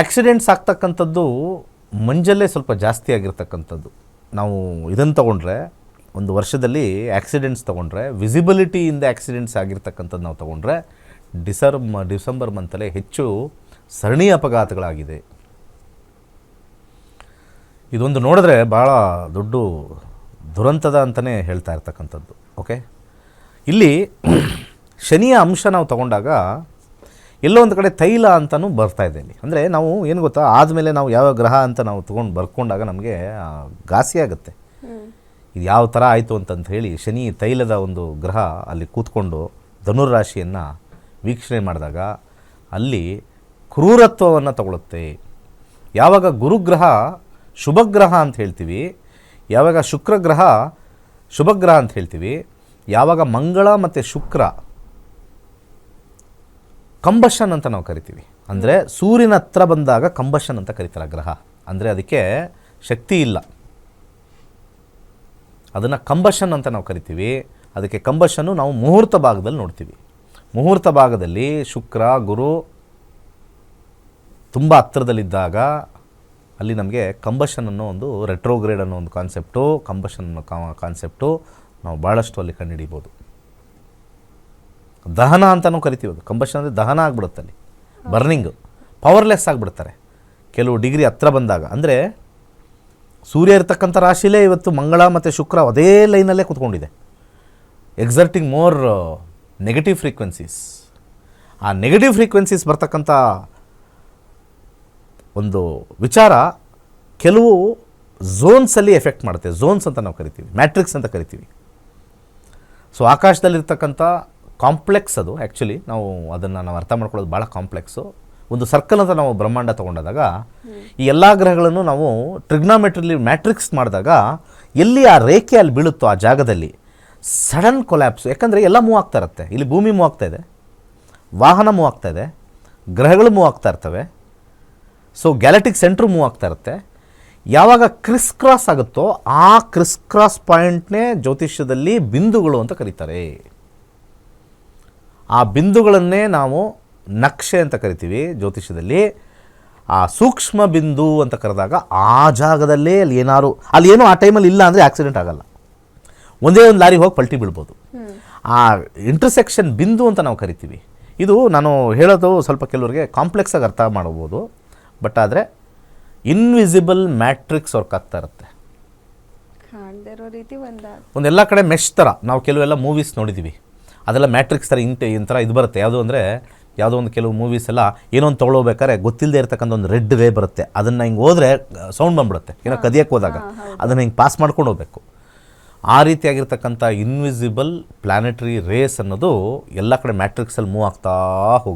Accidents ಆಗ್ತಕ್ಕಂಥದ್ದು ಮಂಜಲ್ಲೇ ಸ್ವಲ್ಪ ಜಾಸ್ತಿ ಆಗಿರ್ತಕ್ಕಂಥದ್ದು. ನಾವು ಇದನ್ನು ತಗೊಂಡ್ರೆ, ಒಂದು ವರ್ಷದಲ್ಲಿ ಆ್ಯಕ್ಸಿಡೆಂಟ್ಸ್ ತೊಗೊಂಡ್ರೆ ವಿಸಿಬಿಲಿಟಿಯಿಂದ ಆ್ಯಕ್ಸಿಡೆಂಟ್ಸ್ ಆಗಿರ್ತಕ್ಕಂಥದ್ದು ನಾವು ತೊಗೊಂಡ್ರೆ, ಡಿಸರ್, ಡಿಸೆಂಬರ್ ಮಂತಲ್ಲೇ ಹೆಚ್ಚು ಸರಣಿ ಅಪಘಾತಗಳಾಗಿದೆ. ಇದೊಂದು ನೋಡಿದ್ರೆ ಭಾಳ ದೊಡ್ಡ ದುರಂತದ ಅಂತಲೇ ಹೇಳ್ತಾ ಇರ್ತಕ್ಕಂಥದ್ದು ಓಕೆ ಇಲ್ಲಿ ಶನಿಯ ಅಂಶ ನಾವು ತಗೊಂಡಾಗ ಎಲ್ಲೋ ಒಂದು ಕಡೆ ತೈಲ ಅಂತಲೂ ಬರ್ತಾ ಇದೆ ಇಲ್ಲಿ. ಅಂದರೆ ನಾವು ಏನು ಗೊತ್ತಾ? ಆದಮೇಲೆ ನಾವು ಯಾವ ಗ್ರಹ ಅಂತ ನಾವು ತೊಗೊಂಡು ಬರ್ಕೊಂಡಾಗ ನಮಗೆ ಘಾಸಿ ಆಗುತ್ತೆ. ಇದು ಯಾವ ಥರ ಆಯಿತು ಅಂತಂತ ಹೇಳಿ ಶನಿ ತೈಲದ ಒಂದು ಗ್ರಹ ಅಲ್ಲಿ ಕೂತ್ಕೊಂಡು ಧನುರಾಶಿಯನ್ನು ವೀಕ್ಷಣೆ ಮಾಡಿದಾಗ ಅಲ್ಲಿ ಕ್ರೂರತ್ವವನ್ನು ತಗೊಳುತ್ತೆ. ಯಾವಾಗ ಗುರುಗ್ರಹ ಶುಭಗ್ರಹ ಅಂತ ಹೇಳ್ತೀವಿ ಯಾವಾಗ ಶುಕ್ರಗ್ರಹ ಶುಭಗ್ರಹ ಅಂತ ಹೇಳ್ತೀವಿ ಯಾವಾಗ ಮಂಗಳ ಮತ್ತು ಶುಕ್ರ ಕಂಬಷನ್ ಅಂತ ನಾವು ಕರಿತೀವಿ. ಅಂದರೆ ಸೂರ್ಯನ ಹತ್ರ ಬಂದಾಗ ಕಂಬಷನ್ ಅಂತ ಕರೀತಾರೆ ಗ್ರಹ. ಅಂದರೆ ಅದಕ್ಕೆ ಶಕ್ತಿ ಇಲ್ಲ. ಅದನ್ನು ಕಂಬಷನ್ ಅಂತ ನಾವು ಕರಿತೀವಿ. ಅದಕ್ಕೆ ಕಂಬಷನ್ನು ನಾವು ಮುಹೂರ್ತ ಭಾಗದಲ್ಲಿ ನೋಡ್ತೀವಿ. ಮುಹೂರ್ತ ಭಾಗದಲ್ಲಿ ಶುಕ್ರ ಗುರು ತುಂಬ ಹತ್ತಿರದಲ್ಲಿದ್ದಾಗ ಅಲ್ಲಿ ನಮಗೆ ಕಂಬಷನ್ ಅನ್ನೋ ಒಂದು ರೆಟ್ರೋಗ್ರೇಡ್ ಅನ್ನೋ ಒಂದು ಕಾನ್ಸೆಪ್ಟು ಕಂಬಷನ್ ಅನ್ನೋ ಕಾನ್ಸೆಪ್ಟು ನಾವು ಭಾಳಷ್ಟು ಅಲ್ಲಿ ಕಂಡುಹಿಡಿಬೋದು ದಹನ ಅಂತಲೂ ಕರಿತೀವಿ ಅದು. ಕಂಬಷನ್ ಅಂದರೆ ದಹನ ಆಗಿಬಿಡುತ್ತೆ ಅಲ್ಲಿ. ಬರ್ನಿಂಗು ಪವರ್ಲೆಸ್ ಆಗಿಬಿಡ್ತಾರೆ. ಕೆಲವು ಡಿಗ್ರಿ ಹತ್ರ ಬಂದಾಗ. ಅಂದರೆ ಸೂರ್ಯ ಇರ್ತಕ್ಕಂಥ ರಾಶಿಲೇ ಇವತ್ತು ಮಂಗಳ ಮತ್ತು ಶುಕ್ರ ಅದೇ ಲೈನಲ್ಲೇ ಕೂತ್ಕೊಂಡಿದೆ. ಎಕ್ಸರ್ಟಿಂಗ್ ಮೋರ್ ನೆಗೆಟಿವ್ ಫ್ರೀಕ್ವೆನ್ಸೀಸ್ ಆ ನೆಗೆಟಿವ್ ಫ್ರೀಕ್ವೆನ್ಸೀಸ್ ಬರ್ತಕ್ಕಂಥ ಒಂದು ವಿಚಾರ ಕೆಲವು ಝೋನ್ಸಲ್ಲಿ ಎಫೆಕ್ಟ್ ಮಾಡುತ್ತೆ. ಝೋನ್ಸ್ ಅಂತ ನಾವು ಕರಿತೀವಿ. ಮ್ಯಾಟ್ರಿಕ್ಸ್ ಅಂತ ಕರಿತೀವಿ. ಸೊ ಆಕಾಶದಲ್ಲಿರ್ತಕ್ಕಂಥ ಕಾಂಪ್ಲೆಕ್ಸ್ ಅದು. ಆ್ಯಕ್ಚುಲಿ ನಾವು ಅದನ್ನು ನಾವು ಅರ್ಥ ಮಾಡ್ಕೊಳ್ಳೋದು ಭಾಳ ಕಾಂಪ್ಲೆಕ್ಸು. ಒಂದು ಸರ್ಕಲ್ ಅಂತ ನಾವು ಬ್ರಹ್ಮಾಂಡ ತೊಗೊಂಡಾಗ ಈ ಎಲ್ಲ ಗ್ರಹಗಳನ್ನು ನಾವು ಟ್ರಿಗ್ನಾಮೆಟ್ರಿಲಿ ಮ್ಯಾಟ್ರಿಕ್ಸ್ ಮಾಡಿದಾಗ, ಎಲ್ಲಿ ಆ ರೇಖೆ ಅಲ್ಲಿ ಬೀಳುತ್ತೋ ಆ ಜಾಗದಲ್ಲಿ ಸಡನ್ ಕೊಲ್ಯಾಪ್ಸ್. ಯಾಕಂದರೆ ಎಲ್ಲ ಮೂವ್ ಆಗ್ತಾ ಇರುತ್ತೆ. ಇಲ್ಲಿ ಭೂಮಿ ಮೂವ್ ಆಗ್ತಾ ಇದೆ. ವಾಹನ ಮೂವ್ ಆಗ್ತಾ ಇದೆ. ಗ್ರಹಗಳು ಮೂವ್ ಆಗ್ತಾ ಇರ್ತವೆ. ಸೊ ಗ್ಯಾಲಟಿಕ್ ಸೆಂಟ್ರ್ ಮೂವ್ ಆಗ್ತಾ ಇರುತ್ತೆ. ಯಾವಾಗ ಕ್ರಿಸ್ ಕ್ರಾಸ್ ಆಗುತ್ತೋ ಆ ಕ್ರಿಸ್ ಕ್ರಾಸ್ ಪಾಯಿಂಟ್ನೇ ಜ್ಯೋತಿಷ್ಯದಲ್ಲಿ ಬಿಂದುಗಳು ಅಂತ ಕರೀತಾರೆ. ಆ ಬಿಂದುಗಳನ್ನೇ ನಾವು ನಕ್ಷೆ ಅಂತ ಕರಿತೀವಿ ಜ್ಯೋತಿಷ್ಯದಲ್ಲಿ. ಆ ಸೂಕ್ಷ್ಮ ಬಿಂದು ಅಂತ ಕರೆದಾಗ ಆ ಜಾಗದಲ್ಲೇ ಅಲ್ಲಿ ಏನಾರು ಅಲ್ಲಿ ಏನೋ ಆ ಟೈಮಲ್ಲಿ ಇಲ್ಲ ಅಂದರೆ ಆಕ್ಸಿಡೆಂಟ್ ಆಗಲ್ಲ. ಒಂದೇ ಒಂದು ಲಾರಿ ಹೋಗಿ ಪಲ್ಟಿ ಬೀಳ್ಬೋದು. ಆ ಇಂಟರ್ಸೆಕ್ಷನ್ ಬಿಂದು ಅಂತ ನಾವು ಕರಿತೀವಿ. ಇದು ನಾನು ಹೇಳೋದು ಸ್ವಲ್ಪ ಕೆಲವರಿಗೆ ಕಾಂಪ್ಲೆಕ್ಸಾಗಿ ಅರ್ಥ ಮಾಡ್ಬೋದು. ಬಟ್ ಆದರೆ ಇನ್ವಿಸಿಬಲ್ ಮ್ಯಾಟ್ರಿಕ್ಸ್ ವರ್ಕ್ ಆಗ್ತಾ ಇರುತ್ತೆ. ರೀತಿ ಒಂದ ಒಂದೆಲ್ಲ ಕಡೆ ಮೆಶ್ ಥರ ನಾವು ಕೆಲವೆಲ್ಲ ಮೂವೀಸ್ ನೋಡಿದ್ದೀವಿ ಅದೆಲ್ಲ ಮ್ಯಾಟ್ರಿಕ್ಸ್ ಥರ ಇಂಟೆ ಈ ಥರ ಇದು ಬರುತ್ತೆ. ಯಾವುದು ಅಂದರೆ ಯಾವುದೋ ಒಂದು ಕೆಲವು ಮೂವೀಸ್ ಎಲ್ಲ ಏನೋ ಒಂದು ತೊಗೊಳ್ಬೇಕಾದ್ರೆ ಗೊತ್ತಿಲ್ಲದೆ ಇರತಕ್ಕಂಥ ಒಂದು ರೆಡ್ ವೇ ಬರುತ್ತೆ. ಅದನ್ನು ಹಿಂಗೆ ಹೋದರೆ ಸೌಂಡ್ ಬಂದ್ಬಿಡುತ್ತೆ. ಏನೋ ಕದಿಯಕ್ಕೆ ಹೋದಾಗ. ಅದನ್ನು ಹಿಂಗೆ ಪಾಸ್ ಮಾಡ್ಕೊಂಡು ಹೋಗಬೇಕು. ಆ ರೀತಿಯಾಗಿರ್ತಕ್ಕಂಥ ಇನ್ವಿಸಿಬಲ್ ಪ್ಲಾನೆಟರಿ ರೇಸ್ ಅನ್ನೋದು ಎಲ್ಲ ಕಡೆ ಮ್ಯಾಟ್ರಿಕ್ಸಲ್ಲಿ ಮೂವ್ ಆಗ್ತಾ ಹೋಗುತ್ತೆ.